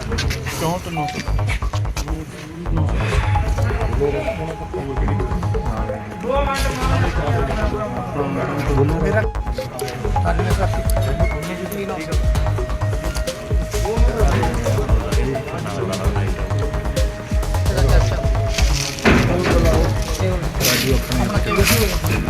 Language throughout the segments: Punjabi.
64 900 ਠੀਕ ਹੈ ਵਿੱਚ ਹੋ ਜੇ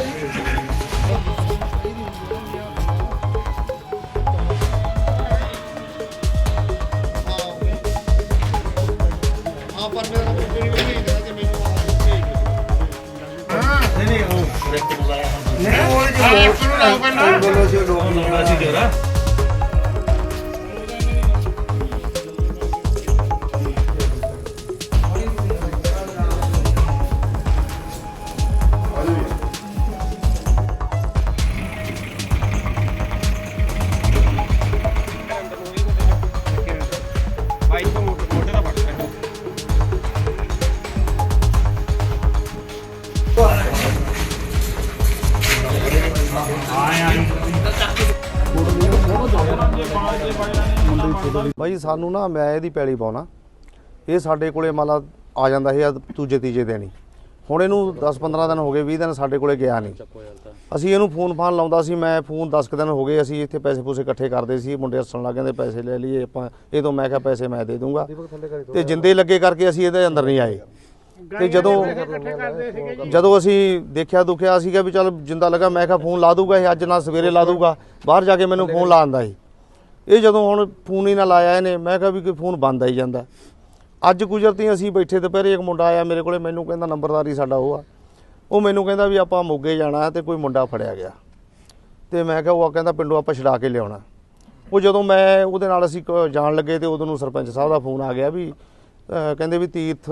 ਚ ਨਹੀਂ ਨਹੀਂ ਉਹ ਰਿਸ਼ਤੇ ਨੂੰ ਲਾਇਆ ਹੁੰਦਾ ਸੀ ਜਰਾ ਬਾਈ ਸਾਨੂੰ ਨਾ ਮੈਂ ਇਹਦੀ ਪੈਲੀ ਪਾਉਣਾ। ਇਹ ਸਾਡੇ ਕੋਲੇ ਮੰਨ ਲਾ ਆ ਜਾਂਦਾ ਸੀ ਦੂਜੇ ਤੀਜੇ ਦਿਨ ਹੀ। ਹੁਣ ਇਹਨੂੰ 10-15 ਦਿਨ ਹੋ ਗਏ 20 ਦਿਨ ਸਾਡੇ ਕੋਲੇ ਗਿਆ ਨਹੀਂ। ਅਸੀਂ ਇਹਨੂੰ ਫੋਨ ਫਾਨ ਲਾਉਂਦਾ ਸੀ ਮੈਂ ਫੋਨ 10 ਕੁ ਦਿਨ ਹੋ ਗਏ ਅਸੀਂ ਇੱਥੇ ਪੈਸੇ ਪੂਸੇ ਇਕੱਠੇ ਕਰਦੇ ਸੀ ਮੁੰਡੇ ਹੱਸਣ ਲੱਗ ਜਾਂਦੇ ਪੈਸੇ ਲੈ ਲਈਏ ਆਪਾਂ ਇਹ ਤੋਂ ਮੈਂ ਕਿਹਾ ਪੈਸੇ ਮੈਂ ਦੇ ਦੂੰਗਾ। ਤੇ ਜਿੰਦੇ ਲੱਗੇ ਕਰਕੇ ਅਸੀਂ ਇਹਦੇ ਅੰਦਰ ਨਹੀਂ ਆਏ। ਤੇ ਜਦੋਂ ਜਦੋਂ ਅਸੀਂ ਦੇਖਿਆ ਦੁਖਿਆ ਸੀਗਾ ਵੀ ਚੱਲ ਜਿੰਦਾ ਲੱਗਾ ਮੈਂ ਕਿਹਾ ਫੋਨ ਲਾ ਦੂਗਾ ਇਹ ਅੱਜ ਨਾ ਸਵੇਰੇ ਲਾ ਦੂਗਾ ਬਾਹਰ ਜਾ ਕੇ ਮੈਨੂੰ ਫੋਨ ਲਾਉਂਦਾ ਸੀ। ਇਹ ਜਦੋਂ ਹੁਣ ਫੋਨ ਹੀ ਨਾ ਲਾਇਆ ਇਹਨੇ, ਮੈਂ ਕਿਹਾ ਵੀ ਕੋਈ ਫੋਨ ਬੰਦ ਆਈ ਜਾਂਦਾ। ਅੱਜ ਗੁਜਰਤੀ ਅਸੀਂ ਬੈਠੇ ਦੁਪਹਿਰੇ, ਇੱਕ ਮੁੰਡਾ ਆਇਆ ਮੇਰੇ ਕੋਲੇ, ਮੈਨੂੰ ਕਹਿੰਦਾ ਨੰਬਰਦਾਰੀ ਸਾਡਾ ਉਹ ਆ। ਉਹ ਮੈਨੂੰ ਕਹਿੰਦਾ ਵੀ ਆਪਾਂ ਮੋਗੇ ਜਾਣਾ ਤੇ ਕੋਈ ਮੁੰਡਾ ਫੜਿਆ ਗਿਆ। ਤੇ ਮੈਂ ਕਿਹਾ ਉਹ ਕਹਿੰਦਾ ਪਿੰਡੋਂ ਆਪਾਂ ਛਡਾ ਕੇ ਲਿਆਉਣਾ। ਉਹ ਜਦੋਂ ਮੈਂ ਉਹਦੇ ਨਾਲ ਅਸੀਂ ਕ- ਜਾਣ ਲੱਗੇ ਤੇ ਉਦੋਂ ਨੂੰ ਸਰਪੰਚ ਸਾਹਿਬ ਦਾ ਫੋਨ ਆ ਗਿਆ ਵੀ ਕਹਿੰਦੇ ਵੀ ਤੀਰਥ,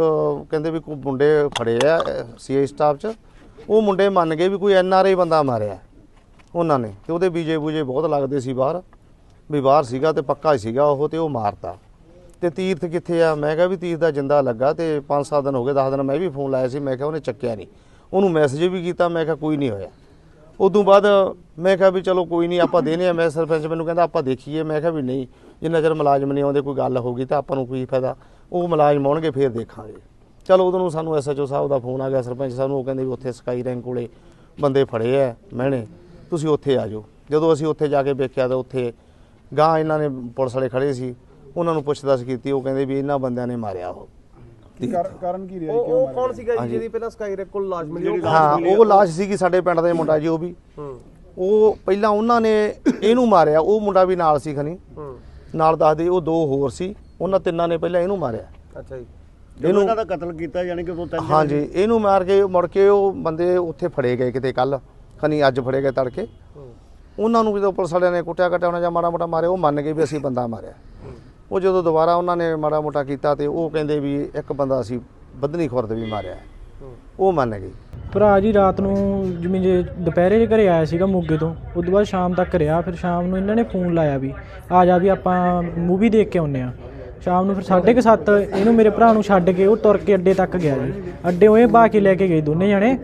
ਕਹਿੰਦੇ ਵੀ ਕੋਈ ਮੁੰਡੇ ਫੜੇ ਆ ਸੀਆਈ ਸਟਾਫ 'ਚ। ਉਹ ਮੁੰਡੇ ਮੰਨ ਗਏ ਵੀ ਕੋਈ ਐਨ ਆਰ ਆਈ ਬੰਦਾ ਮਾਰਿਆ। ਉਹਨਾਂ ਨੇ ਤੇ ਉਹਦੇ ਬੀਜੇ ਬੂਜੇ ਬਹੁਤ ਲੱਗਦੇ ਸੀ ਬਾਹਰ। ਵੀ ਬਾਹਰ ਸੀਗਾ ਤੇ ਪੱਕਾ ਹੀ ਸੀਗਾ ਉਹ ਤੇ ਉਹ ਮਾਰਤਾ। ਤੇ ਤੀਰਥ ਕਿੱਥੇ ਆ? ਮੈਂ ਕਿਹਾ ਵੀ ਤੀਰਥ ਦਾ ਜਿੰਦਾ ਲੱਗਾ ਤੇ 5-7 ਦਿਨ ਹੋ ਗਏ 10 ਦਿਨ ਮੈਂ ਵੀ ਫੋਨ ਲਾਇਆ ਸੀ, ਮੈਂ ਕਿਹਾ ਉਹਨੇ ਚੱਕਿਆ ਨਹੀਂ। ਉਹਨੂੰ ਮੈਸੇਜ ਵੀ ਕੀਤਾ, ਮੈਂ ਕਿਹਾ ਕੋਈ ਨਹੀਂ ਹੋਇਆ। ਉਦੋਂ ਬਾਅਦ ਮੈਂ ਕਿਹਾ ਵੀ ਚਲੋ ਕੋਈ ਨਹੀਂ, ਆਪਾਂ ਦੇਨੇ ਆ। ਮੈਂ ਸਰਪੰਚ ਮੈਨੂੰ ਕਹਿੰਦਾ, ਆਪਾਂ ਦੇਖੀਏ। ਮੈਂ ਕਿਹਾ ਵੀ ਨਹੀਂ, ਜਿੰਨਾ ਚਿਰ ਮੁਲਾਜ਼ਮ ਨਹੀਂ ਆਉਂਦੇ, ਕੋਈ ਗੱਲ ਹੋਗੀ ਤਾਂ ਆਪਾਂ ਨੂੰ ਕੋਈ ਫਾਇਦਾ। ਉਹ ਮੁਲਾਜ਼ਮ ਆਉਣਗੇ, ਫੇਰ ਦੇਖਾਂਗੇ। ਚਲੋ ਉਦੋਂ ਨੂੰ ਸਾਨੂੰ ਐਸਐਚਓ ਸਾਹਿਬ ਦਾ ਫੋਨ ਆ ਗਿਆ, ਸਰਪੰਚ ਸਾਹਿਬ ਨੂੰ, ਉਹ ਕਹਿੰਦੇ ਵੀ ਉੱਥੇ ਸਕਾਈ ਰੈਂਕ ਕੋਲੇ ਬੰਦੇ ਫੜੇ ਐ ਮਹਿਣੇ ਤੁਸੀਂ ਉੱਥੇ ਆ ਜਾਓ। ਜਦੋਂ ਅਸੀਂ ਉੱਥੇ ਜਾ ਕੇ ਵੇਖਿਆ ਤਾਂ ਉੱਥੇ ਗਾਂ ਇਹਨਾਂ ਨੇ ਪੁਲਿਸ ਵਾਲੇ ਖੜੇ ਸੀ ਉਹਨਾਂ ਨੂੰ ਪੁੱਛਦਾਸ ਕੀਤੀ ਉਹ ਕਹਿੰਦੇ ਵੀ ਇਹਨਾਂ ਬੰਦਿਆਂ ਨੇ ਮਾਰਿਆ ਉਹ। ਕਾਰਨ ਕੀ ਰਿਹਾ ਉਹ ਉਹ ਕੌਣ ਸੀਗਾ ਜੀ ਜਿਹਦੀ ਪਹਿਲਾਂ ਸਕਾਈ ਰੈਕ ਕੋਲ ਲਾਸ਼ ਮਿਲੀ? ਉਹ ਹਾਂ ਉਹ ਲਾਸ਼ ਸੀਗੀ ਸਾਡੇ ਪਿੰਡ ਦਾ ਮੁੰਡਾ ਜੀ ਉਹ ਵੀ। ਹੂੰ। ਉਹ ਪਹਿਲਾਂ ਉਹਨਾਂ ਨੇ ਇਹਨੂੰ ਮਾਰਿਆ ਉਹ ਮੁੰਡਾ ਵੀ ਨਾਲ ਸੀ ਖਣੀ। ਹੂੰ। ਨਾਲ ਦੱਸਦੇ ਉਹ ਦੋ ਹੋਰ ਸੀ ਉਹਨਾਂ ਤਿੰਨਾਂ ਨੇ ਪਹਿਲਾਂ ਇਹਨੂੰ ਮਾਰਿਆ। ਅੱਛਾ ਜੀ। ਜਦੋਂ ਇਹਨਾਂ ਦਾ ਕਤਲ ਕੀਤਾ ਯਾਨੀ ਕਿ ਉਦੋਂ ਤਿੰਨ ਹਾਂਜੀ ਇਹਨੂੰ ਮਾਰ ਕੇ ਮੁੜ ਕੇ ਉਹ ਬੰਦੇ ਉੱਥੇ ਫੜੇ ਗਏ ਕਿਤੇ ਕੱਲ ਖਣੀ ਅੱਜ ਫੜੇ ਗਏ ਤੜਕੇ। ਉਹਨਾਂ ਨੂੰ ਜਦੋਂ ਪੁਲਿਸ ਵਾਲਿਆਂ ਨੇ ਕੁੱਟਿਆ ਕਟਿਆ, ਉਹਨਾਂ ਜਾਂ ਮਾੜਾ ਮੋਟਾ ਮਾਰਿਆ, ਉਹ ਮੰਨ ਗਏ ਵੀ ਅਸੀਂ ਬੰਦਾ ਮਾਰਿਆ। ਉਹ ਜਦੋਂ ਦੁਬਾਰਾ ਉਹਨਾਂ ਨੇ ਮਾੜਾ ਮੋਟਾ ਕੀਤਾ ਤੇ ਉਹ ਕਹਿੰਦੇ ਵੀ ਇੱਕ ਬੰਦਾ ਅਸੀਂ ਬਦਨੀ ਖੁਰਦ ਵੀ ਮਾਰਿਆ। ਉਹ ਮੰਨ ਗਏ। ਭਰਾ ਜੀ ਰਾਤ ਨੂੰ ਜਿਵੇਂ ਜੇ ਦੁਪਹਿਰੇ ਜੇ ਘਰੇ ਆਇਆ ਸੀਗਾ ਮੋਗੇ ਤੋਂ ਉਸ ਤੋਂ ਬਾਅਦ ਸ਼ਾਮ ਤੱਕ ਰਿਹਾ, ਫਿਰ ਸ਼ਾਮ ਨੂੰ ਇਹਨਾਂ ਨੇ ਫੋਨ ਲਾਇਆ ਵੀ, ਆ ਜਾ ਵੀ ਆਪਾਂ ਮੂਵੀ ਦੇਖ ਕੇ ਆਉਨੇ ਆ ਸ਼ਾਮ ਨੂੰ ਫਿਰ 7:30 ਇਹਨੂੰ ਮੇਰੇ ਭਰਾ ਨੂੰ ਛੱਡ ਕੇ ਉਹ ਤੁਰ ਕੇ ਅੱਡੇ ਤੱਕ ਗਿਆ ਜੀ। ਅੱਡੇ ਉਹ ਬਾ ਕੇ ਲੈ ਕੇ ਗਏ ਦੋਨੇ ਜਣੇ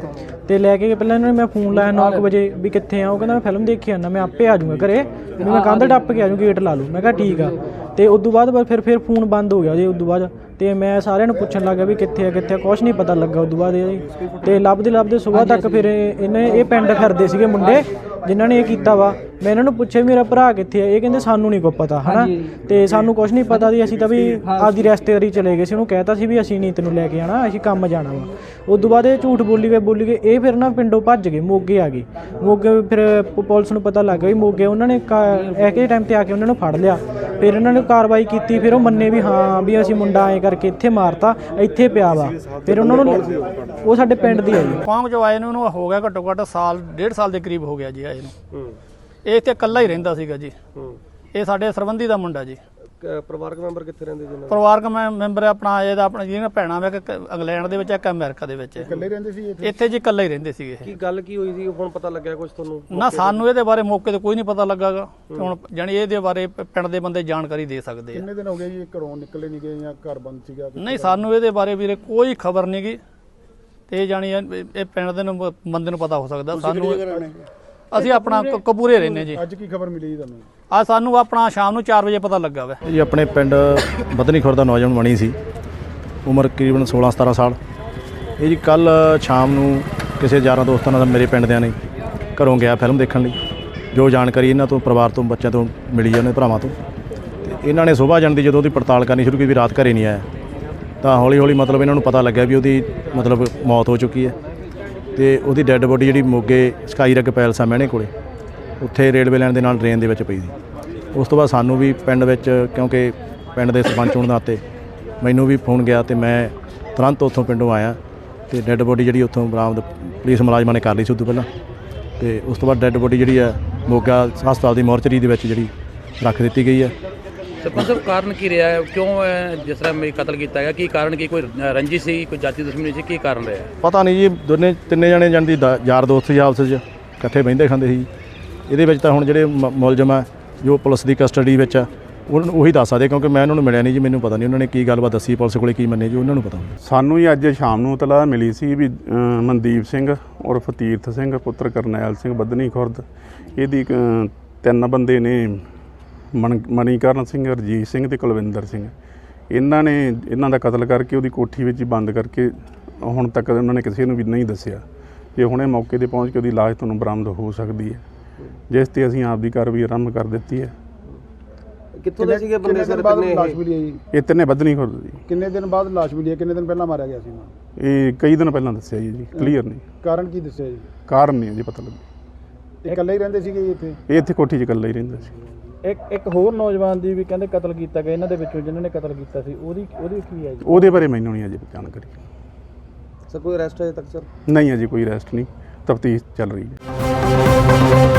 ਤੇ ਲੈ ਕੇ ਗਏ ਪਹਿਲਾਂ ਇਹਨਾਂ ਨੇ ਮੈਂ ਫੋਨ ਲਾਇਆ 9 ਵਜੇ ਵੀ ਕਿੱਥੇ ਆ, ਉਹ ਕਹਿੰਦਾ ਮੈਂ ਫਿਲਮ ਦੇਖੀ ਆਣਾ ਮੈਂ ਆਪੇ ਆ ਜਾਊਂਗਾ ਘਰੇ। ਵੀ ਮੈਂ ਕੰਧ ਟੱਪ ਕੇ ਆ ਜਾਊਂ ਗੇਟ ਲਾ ਲੂ ਮੈਂ ਕਿਹਾ ਠੀਕ ਆ। ਤੇ ਉਸ ਤੋਂ ਬਾਅਦ ਫਿਰ ਫਿਰ ਫੋਨ ਬੰਦ ਹੋ ਗਿਆ ਜੀ ਉਸ ਤੋਂ ਬਾਅਦ। ਤੇ ਮੈਂ ਸਾਰਿਆਂ ਨੂੰ ਪੁੱਛਣ ਲੱਗਾ ਵੀ ਕਿੱਥੇ ਆ ਕਿੱਥੇ ਆ, ਕੁਛ ਨਹੀਂ ਪਤਾ ਲੱਗਾ ਉਸ ਤੋਂ ਬਾਅਦ ਇਹ ਜੀ। ਤੇ ਲੱਭਦੇ ਲੱਭਦੇ ਸਵੇਰ ਤੱਕ ਫਿਰ ਇਹਨੇ ਇਹ ਪਿੰਡ ਫਿਰਦੇ ਸੀਗੇ ਮੁੰਡੇ, ਜਿਨ੍ਹਾਂ ਨੇ ਇਹ ਕੀਤਾ ਵਾ। ਮੈਂ ਇਹਨਾਂ ਨੂੰ ਪੁੱਛਿਆ ਮੇਰਾ ਭਰਾ ਕਿੱਥੇ ਆ? ਇਹ ਕਹਿੰਦੇ ਸਾਨੂੰ ਨਹੀਂ ਕੋ ਪਤਾ ਹਨਾ? ਤੇ ਸਾਨੂੰ ਕੁਛ ਨਹੀਂ ਪਤਾ ਦੀ ਅਸੀਂ ਤਾਂ ਵੀ ਆਪਦੀ ਰਿਸ਼ਤੇਦਾਰੀ ਚਲੇ ਗਏ ਸੀ ਉਹਨੂੰ ਕਹਿਤਾ ਸੀ ਵੀ ਅਸੀਂ ਨਹੀਂ ਤੈਨੂੰ ਲੈ ਕੇ ਆਣਾ ਅਸੀਂ ਕੰਮ ਜਾਣਾ ਵਾ। ਉਸ ਤੋਂ ਬਾਅਦ ਇਹ ਝੂਠ ਬੋਲੀ ਗਏ ਬੋਲੀ ਗਏ ਇਹ ਫਿਰ ਨਾ ਪਿੰਡੋਂ ਭੱਜ ਗਏ ਮੋਗੇ ਆ ਗਏ। ਮੋਗੇ ਫਿਰ ਪੁਲਿਸ ਨੂੰ ਪਤਾ ਲੱਗ ਗਿਆ ਵੀ ਮੋਗੇ ਉਹਨਾਂ ਨੇ ਐਕੇ ਟਾਈਮ ਤੇ ਆ ਕੇ ਉਹਨਾਂ ਨੂੰ ਫੜ ਲਿਆ। ਫਿਰ ਇਹਨਾਂ ਨੇ ਕਾਰਵਾਈ ਕੀਤੀ ਫਿਰ ਉਹ ਮੰਨੇ ਵੀ ਹਾਂ ਵੀ ਅਸੀਂ ਮੁੰਡਾ ਐ ਕਰਕੇ ਇੱਥੇ ਮਾਰਤਾ ਇੱਥੇ ਪਿਆ ਵਾ। ਫਿਰ ਉਹਨਾਂ ਨੂੰ ਉਹ ਸਾਡੇ ਪਿੰਡ ਦੀ ਆ ਜੀ ਜੋ ਆਏ ਨੂੰ ਉਹਨੂੰ ਹੋ ਗਿਆ ਘੱਟੋ ਘੱਟ ਸਾਲ ਡੇਢ ਸਾਲ ਦੇ ਕਰੀਬ ਹੋ ਗਿਆ ਜੀ ਆਏ ਨੂੰ। ਇਹ ਇੱਥੇ ਇਕੱਲਾ ਹੀ ਰਹਿੰਦਾ ਸੀਗਾ ਜੀ। ਇਹ ਸਾਡੇ ਸਰਬੰਧੀ ਦਾ ਮੁੰਡਾ ਜੀ। ਕ- ਪਰਿਵਾਰਕ ਮੈਂਬਰ ਕਿੱਥੇ ਰਹਿੰਦੇ ਜੀ ਇਹਨਾਂ ਦੇ? ਪਰਿਵਾਰਕ ਮੈਂ ਮੈਂਬਰ ਆਪਣਾ ਇਹਦਾ ਆਪਣਾ ਜਿਹੜੀਆਂ ਭੈਣਾਂ ਵਾ ਇੱਕ ਇੰਗਲੈਂਡ ਦੇ ਵਿੱਚ ਇੱਕ ਅਮਰੀਕਾ ਦੇ ਵਿੱਚ। ਇਕੱਲੇ ਰਹਿੰਦੇ ਸੀ ਇੱਥੇ? ਇੱਥੇ ਜੀ ਇਕੱਲਾ ਹੀ ਰਹਿੰਦੇ ਸੀਗੇ ਇਹ। ਕੀ ਗੱਲ ਕੀ ਹੋਈ ਸੀ? ਹੁਣ ਪਤਾ ਲੱਗਿਆ ਕੁਝ ਤੁਹਾਨੂੰ? ਨਾ ਸਾਨੂੰ ਇਹਦੇ ਬਾਰੇ ਮੌਕੇ ਤੇ ਕੋਈ ਨਹੀਂ ਪਤਾ ਲੱਗਾਗਾ। ਤੇ ਹੁਣ ਜਾਣੀ ਇਹਦੇ ਬਾਰੇ ਪ- ਪਿੰਡ ਦੇ ਬੰਦੇ ਜਾਣਕਾਰੀ ਦੇ ਸਕਦੇ ਆ। ਕਿੰਨੇ ਦਿਨ ਹੋ ਗਏ ਜੀ ਘਰੋਂ ਨਿਕਲੇ ਨਹੀਂ ਗਏ ਜਾਂ ਘਰ ਬੰਦ ਸੀਗਾ? ਨਹੀਂ ਸਾਨੂੰ ਇਹਦੇ ਬਾਰੇ ਵੀਰੇ ਕੋਈ ਖਬਰ ਨਹੀਂ ਗੀ। ਤੇ ਜਾਣੀ ਇਹ ਇਹ ਪਿੰਡ ਦੇ ਨੂੰ ਬੰਦੇ ਨੂੰ ਪਤਾ ਹੋ ਸਕਦਾ। ਸਾਨੂੰ ਅਸੀਂ ਆਪਣਾ ਕ- ਕਪੂਰੇ ਰਹਿੰਦੇ ਜੀ। ਅੱਜ ਕੀ ਖਬਰ ਮਿਲੀ ਜੀ ਤੁਹਾਨੂੰ? ਆ ਸਾਨੂੰ ਆਪਣਾ ਸ਼ਾਮ ਨੂੰ 4 ਵਜੇ ਪਤਾ ਲੱਗਾ ਵਾ। ਜੀ ਆਪਣੇ ਪਿੰਡ ਬਦਨੀ ਖੁਰ ਦਾ ਨੌਜਵਾਨ ਬਣੀ ਸੀ। ਉਮਰ ਤਕਰੀਬਨ 16 17 ਸਾਲ। ਇਹ ਜੀ ਕੱਲ ਸ਼ਾਮ ਨੂੰ ਕਿਸੇ ਯਾਰਾਂ ਦੋਸਤਾਂ ਨਾਲ ਮੇਰੇ ਪਿੰਡ ਦਿਆਂ ਨੇ ਘਰੋਂ ਗਿਆ ਫਿਲਮ ਦੇਖਣ ਲਈ। ਜੋ ਜਾਣਕਾਰੀ ਇਹਨਾਂ ਤੋਂ ਪਰਿਵਾਰ ਤੋਂ ਬੱਚਿਆਂ ਤੋਂ ਮਿਲੀ ਹੈ ਉਹਨਾਂ ਦੇ ਭਰਾਵਾਂ ਤੋਂ। ਤੇ ਇਹਨਾਂ ਨੇ ਸਵੇਰ ਜਾਣ ਦੀ ਜਦੋਂ ਉਹਦੀ ਪੜਤਾਲ ਕਰਨੀ ਸ਼ੁਰੂ ਕੀਤੀ ਵੀ ਰਾਤ ਘਰੇ ਨਹੀਂ ਆਇਆ। ਤਾਂ ਹੌਲੀ ਹੌਲੀ ਮਤਲਬ ਇਹਨਾਂ ਨੂੰ ਪਤਾ ਲੱਗਿਆ ਵੀ ਉਹਦੀ ਮਤਲਬ ਮੌਤ ਹੋ ਚੁੱਕੀ ਹੈ। ਤੇ ਉਹਦੀ ਡੈੱਡ ਬੋਡੀ ਜਿਹੜੀ ਮੋਗੇ ਸਕਾਈ ਰਗ ਪੈਲਸ ਆ ਮਹਿਣੇ ਕੋਲੇ, ਉੱਥੇ ਰੇਲਵੇ ਲਾਈਨ ਦੇ ਨਾਲ ਡਰੇਨ ਦੇ ਵਿੱਚ ਪਈ ਸੀ। ਉਸ ਤੋਂ ਬਾਅਦ ਸਾਨੂੰ ਵੀ ਪਿੰਡ ਵਿੱਚ, ਕਿਉਂਕਿ ਪਿੰਡ ਦੇ ਸਰਪੰਚ ਹੋਣ ਨਾਤੇ ਮੈਨੂੰ ਵੀ ਫੋਨ ਗਿਆ ਤੇ ਮੈਂ ਤੁਰੰਤ ਉੱਥੋਂ ਪਿੰਡੋਂ ਆਇਆ ਤੇ ਡੈੱਡ ਬੋਡੀ ਜਿਹੜੀ ਉੱਥੋਂ ਬਰਾਮਦ ਪੁਲਿਸ ਮੁਲਾਜ਼ਮਾਂ ਨੇ ਕਰ ਲਈ ਸੀ ਉਦੋਂ ਪਹਿਲਾਂ। ਤੇ ਉਸ ਤੋਂ ਬਾਅਦ ਡੈੱਡ ਬੋਡੀ ਜਿਹੜੀ ਆ ਮੋਗਾ ਹਸਪਤਾਲ ਦੀ ਮੋਰਚਰੀ ਦੇ ਵਿੱਚ ਜਿਹੜੀ ਰੱਖ ਦਿੱਤੀ ਗਈ ਹੈ ਸਰਪੰਚ ਸਾਹਿਬ ਕਾਰਨ ਕੀ ਰਿਹਾ? ਹੈ ਕਿਉਂ ਇਹ ਜਿਸ ਤਰ੍ਹਾਂ ਮੇਰੀ ਕਤਲ ਕੀਤਾ ਗਿਆ ਕੀ ਕਾਰਨ ਕੀ? ਕੋਈ ਅ, ਰੰਜਿਸ਼ ਸੀ ਕੋਈ ਜਾਤੀ ਦੁਸ਼ਮਣੀ ਸੀ ਕੀ ਕਾਰਨ ਰਿਹਾ? ਪਤਾ ਨਹੀਂ ਜੀ ਦੋਨੇ ਤਿੰਨੇ ਜਣੇ ਜਾਣ ਦੀ ਦਾ- ਯਾਰ ਦੋਸਤ ਸੀ ਆਪਸ ਵਿੱਚ ਇਕੱਠੇ ਬਹਿੰਦੇ ਖਾਂਦੇ ਸੀ। ਇਹਦੇ ਵਿੱਚ ਤਾਂ ਹੁਣ ਜਿਹੜੇ ਮ- ਮੁਲਜ਼ਮ ਆ ਜੋ ਪੁਲਿਸ ਦੀ ਕਸਟਡੀ ਵਿੱਚ ਆ ਉਹਨਾਂ ਨੂੰ ਉਹੀ ਦੱਸ ਸਕਦੇ ਕਿਉਂਕਿ ਮੈਂ ਉਹਨਾਂ ਨੂੰ ਮਿਲਿਆ ਨਹੀਂ ਜੀ ਮੈਨੂੰ ਪਤਾ ਨਹੀਂ ਉਹਨਾਂ ਨੇ ਕੀ ਗੱਲਬਾਤ ਦੱਸੀ ਪੁਲਿਸ ਕੋਲੇ ਕੀ ਮੰਨੇ ਜੀ ਉਹਨਾਂ ਨੂੰ ਪਤਾ ਸਾਨੂੰ ਹੀ ਅੱਜ ਸ਼ਾਮ ਨੂੰ ਤਲਾਹ ਮਿਲੀ ਸੀ ਵੀ ਅ, ਮਨਦੀਪ ਸਿੰਘ ਉਰਫ ਤੀਰਥ ਸਿੰਘ ਪੁੱਤਰ ਕਰਨੈਲ ਸਿੰਘ ਬੱਦਨੀ ਖੁਰਦ ਇਹਦੀ ਅ, ਤਿੰਨ ਬੰਦੇ ਨੇ ਮਣ- ਮਣੀਕਰਨ ਸਿੰਘ ਰਜੀਤ ਸਿੰਘ ਤੇ ਕੁਲਵਿੰਦਰ ਸਿੰਘ। ਇਹਨਾਂ ਨੇ ਇਹਨਾਂ ਦਾ ਕਤਲ ਕਰਕੇ ਉਹਦੀ ਕੋਠੀ ਵਿੱਚ ਹੀ ਬੰਦ ਕਰਕੇ ਹੁਣ ਤੱਕ ਉਹਨਾਂ ਨੇ ਕਿਸੇ ਨੂੰ ਵੀ ਨਹੀਂ ਦੱਸਿਆ। ਜੇ ਹੁਣੇ ਮੌਕੇ ਤੇ ਪਹੁੰਚ ਕੇ ਉਹਦੀ ਲਾਸ਼ ਤੁਹਾਨੂੰ ਬਰਾਮਦ ਹੋ ਸਕਦੀ ਹੈ। ਜਿਸ ਤੇ ਅਸੀਂ ਆਪਦੀ ਕਾਰਵਾਈ ਆਰੰਭ ਕਰ ਦਿੱਤੀ ਹੈ। ਕਿੱਥੋਂ ਦੇ ਸੀਗੇ ਬੰਦੇ ਕਿੰਨੇ ਸਰ ਤਿੰਨੇ ਲਾਸ਼ ਇਹ? ਮਿਲੀ ਹੈ ਜੀ? ਇਹ ਤਿੰਨੇ ਬੱਦਨੀ ਖੁਰਦ ਜੀ ਕਿੰਨੇ ਦਿਨ ਬਾਅਦ ਲਾਸ਼ ਮਿਲੀ ਹੈ? ਕਿੰਨੇ ਦਿਨ ਪਹਿਲਾਂ ਮਾਰਿਆ ਗਿਆ ਸੀ? ਇਹ ਕਈ ਦਿਨ ਪਹਿਲਾਂ ਦੱਸਿਆ ਜੀ ਜੀ। ਕਲੀਅਰ ਨਹੀਂ। ਕਾਰਨ ਕੀ ਦੱਸਿਆ ਜੀ? ਕਾਰਨ ਨਹੀਂ ਜੀ ਪਤਾ ਲੱਗਾ। ਇਹ ਇਕੱਲੇ ਹੀ ਰਹਿੰਦੇ ਸੀਗੇ ਇੱਥੇ? ਇਹ ਇੱਥੇ ਕੋਠੀ 'ਚ ਇਕੱਲਾ ਹੀ ਰਹਿੰਦਾ ਸੀ। ਇੱਕ ਇੱਕ ਹੋਰ ਨੌਜਵਾਨ ਦੀ ਵੀ ਕਹਿੰਦੇ ਕਤਲ ਕੀਤਾ ਗਿਆ ਇਹਨਾਂ ਦੇ ਵਿੱਚੋਂ ਜਿਨ੍ਹਾਂ ਨੇ ਕਤਲ ਕੀਤਾ ਸੀ ਉਹਦੀ ਉਹਦੀ ਕੀ ਹੈ ਜੀ? ਉਹਦੇ ਬਾਰੇ ਮੈਨੂੰ ਨਹੀਂ ਅਜੇ ਜਾਣਕਾਰੀ। ਸਰ ਕੋਈ ਅਰੈਸਟ ਹੈ ਤੱਕ ਸਰ ਨਹੀਂ ਅਜੇ ਕੋਈ ਅਰੈਸਟ ਨਹੀਂ ਤਫਤੀਸ਼ ਚੱਲ ਰਹੀ ਹੈ।